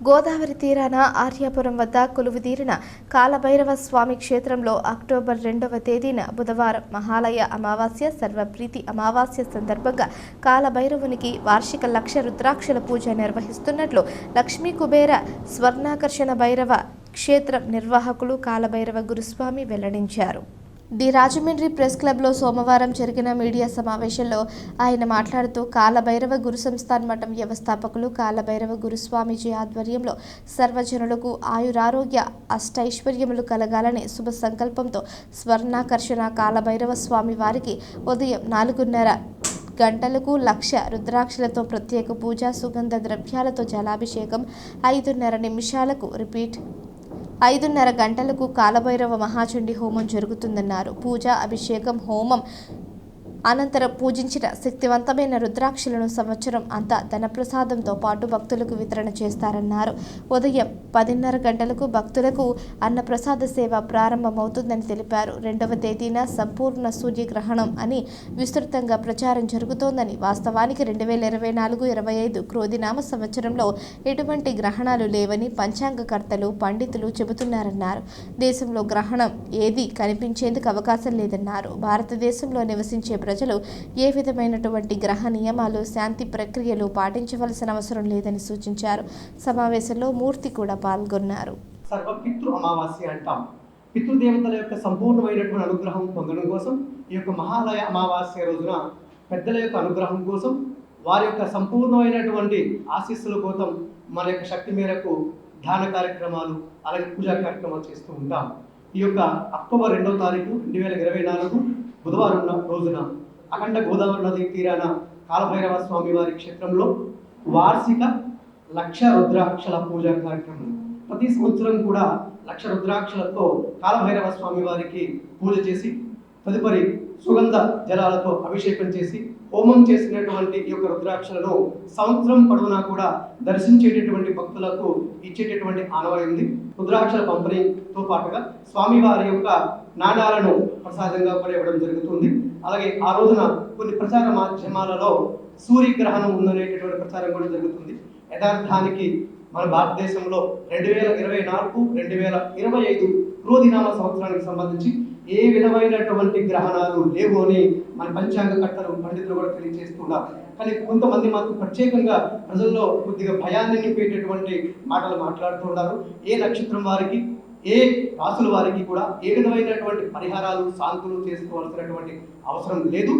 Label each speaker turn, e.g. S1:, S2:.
S1: గోదావరి తీరాన ఆర్యాపురం వద్ద కొలువుదీరిన కాలభైరవ స్వామి క్షేత్రంలో అక్టోబర్ రెండవ తేదీన బుధవారం మహాలయ అమావాస్య సర్వప్రీతి అమావాస్య సందర్భంగా కాలభైరవునికి వార్షిక లక్ష రుద్రాక్షల పూజ నిర్వహిస్తున్నట్లు లక్ష్మీ కుబేర స్వర్ణాకర్షణ భైరవ క్షేత్రం నిర్వాహకులు కాలభైరవ గురుస్వామి వెల్లడించారు. ది రాజమండ్రి ప్రెస్ క్లబ్లో సోమవారం జరిగిన మీడియా సమావేశంలో ఆయన మాట్లాడుతూ కాలభైరవ గురు సంస్థాన్ మఠం వ్యవస్థాపకులు కాలభైరవ గురుస్వామీజీ ఆధ్వర్యంలో సర్వజనులకు ఆయురారోగ్య అష్టైశ్వర్యములు కలగాలని శుభ సంకల్పంతో స్వర్ణాకర్షణ కాలభైరవ స్వామి వారికి ఉదయం నాలుగున్నర గంటలకు లక్ష రుద్రాక్షలతో ప్రత్యేక పూజ సుగంధ ద్రవ్యాలతో జలాభిషేకం ఐదున్నర నిమిషాలకు రిపీట్ ఐదున్నర గంటలకు కాలభైరవ మహాచండి హోమం జరుగుతుందన్నారు. పూజ అభిషేకం హోమం అనంతరం పూజించిన శక్తివంతమైన రుద్రాక్షలను సంవత్సరం అంతా ధనప్రసాదంతో పాటు భక్తులకు వితరణ చేస్తారన్నారు. ఉదయం పదిన్నర గంటలకు భక్తులకు అన్నప్రసాద సేవ ప్రారంభమవుతుందని తెలిపారు. రెండవ తేదీన సంపూర్ణ సూర్యగ్రహణం అని విస్తృతంగా ప్రచారం జరుగుతోందని వాస్తవానికి రెండు వేల ఇరవై నాలుగు ఇరవై ఐదు క్రోధినామ సంవత్సరంలో ఎటువంటి గ్రహణాలు లేవని పంచాంగకర్తలు పండితులు చెబుతున్నారన్నారు. దేశంలో గ్రహణం ఏది కనిపించేందుకు అవకాశం లేదన్నారు. భారతదేశంలో నివసించే ప్రజలు ఏ విధమైనటువంటి గ్రహ నియమాలు శాంతి ప్రక్రియలు పాటించవలసిన అవసరం లేదని సూచించారు. సమావేశంలో మూర్తి కూడా పాల్గొన్నారు.
S2: సర్వ పితృ అమావాస్య అంటాం. పితృదేవతల యొక్క సంపూర్ణమైనటువంటి అనుగ్రహం పొందడం కోసం ఈ యొక్క మహాలయ అమావాస్య రోజున పెద్దల యొక్క అనుగ్రహం కోసం వారి యొక్క సంపూర్ణమైనటువంటి ఆశీస్సుల కోసం మన యొక్క శక్తి మేరకు ధ్యాన కార్యక్రమాలు అలాగే పూజా కార్యక్రమాలు చేస్తూ ఉంటాం. ఈ యొక్క అక్టోబర్ రెండవ తారీఖు రెండు వేల ఇరవై నాలుగు బుధవారం రోజున అఖండ గోదావరి నది తీరాన కాలభైరవ స్వామి వారి క్షేత్రంలో వార్షిక లక్ష రుద్రాక్షల పూజ కార్యక్రమం. ప్రతి సంవత్సరం కూడా లక్ష రుద్రాక్షలతో కాలభైరవ స్వామి వారికి పూజ చేసి తదుపరి సుగంధ జలాలతో అభిషేకం చేసి హోమం చేసినటువంటి ఈ యొక్క రుద్రాక్షలను సంవత్సరం పొడవునా కూడా దర్శించేటటువంటి భక్తులకు ఇచ్చేటటువంటి ఆనవాయి ఉంది రుద్రాక్షల పంపిణీతో పాటుగా స్వామివారి యొక్క నాణాలను ప్రసాదంగా కూడా ఇవ్వడం జరుగుతుంది. అలాగే ఆ రోజున కొన్ని ప్రచార మాధ్యమాలలో సూర్యగ్రహణం ఉందనేటటువంటి ప్రచారం కూడా జరుగుతుంది. యథార్థానికి మన భారతదేశంలో రెండు వేల ఇరవై నాలుగు రెండు వేల ఇరవై ఐదు క్రోధినామ సంవత్సరానికి సంబంధించి ఏ విధమైనటువంటి గ్రహణాలు లేవు అని మన పంచాంగకర్తలు పండితులు కూడా తెలియజేస్తున్నారు కానీ కొంతమంది మాకు ప్రత్యేకంగా ప్రజల్లో కొద్దిగా భయాన్ని నింపేటటువంటి మాటలు మాట్లాడుతున్నారు ఏ నక్షత్రం వారికి ఏ రాసుల వారికి కూడా ఏ విధమైనటువంటి పరిహారాలు శాంతులు చేసుకోవాల్సినటువంటి అవసరం లేదు.